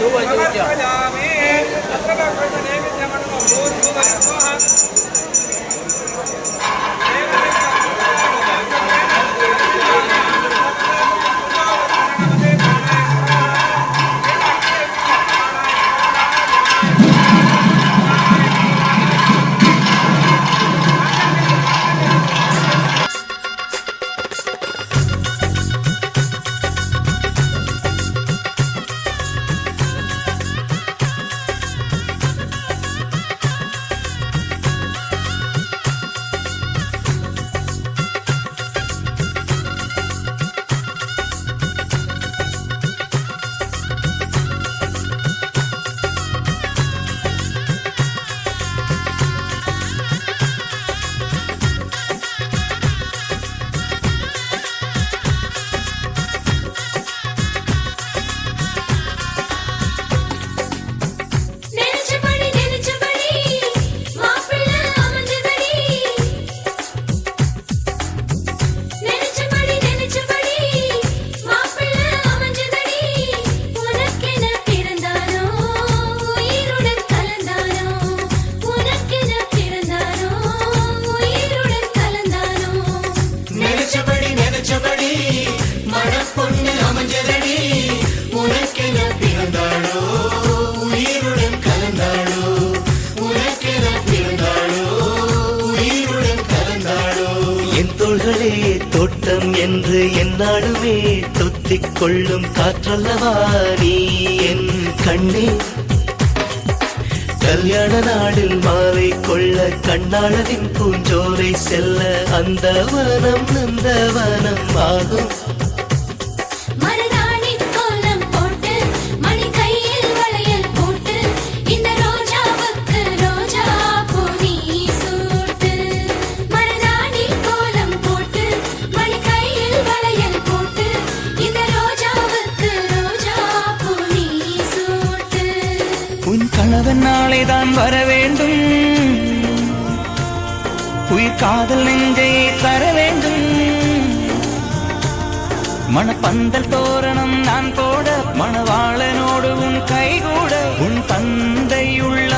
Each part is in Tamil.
જોવા જેવું છે. என்று என்னாலுமே துத்திக் கொள்ளும் காற்றல்லவா நீ என் கண்ணே. கல்யாண நாடில் மாலை கொள்ள கண்ணாளவின் பூஞ்சோரை செல்ல அந்த வனம் நந்த வனம் ஆகும். தான் வர வேண்டும். உயிர் காதல் நெஞ்சை தர வேண்டும். மணப்பந்தல் தோரணம் நான் போட மணவாளனோடு உன் கைகூட உன் தந்தையுள்ள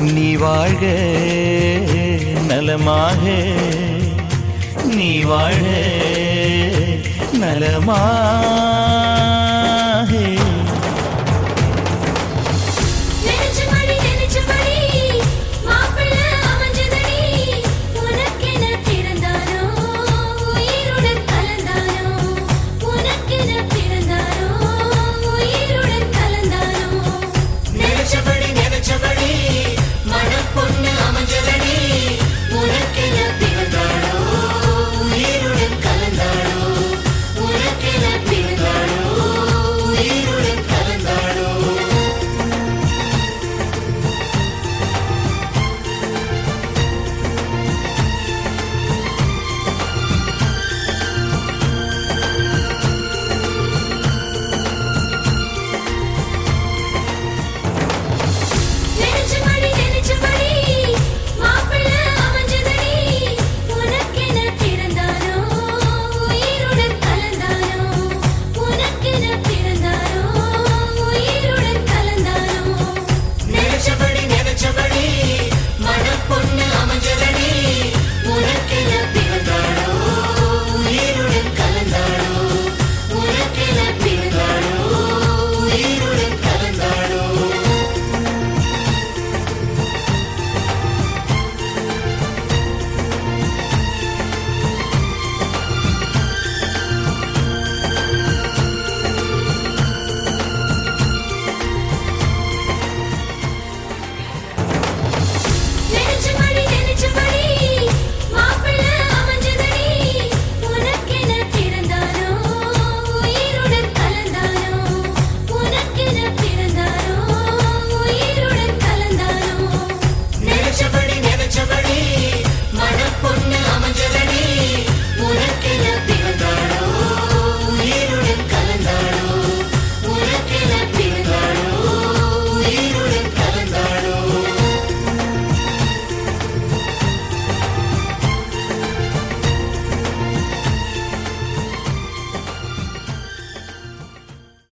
நீ வாழ்க நலமாக. நீ வாழ நலமாக.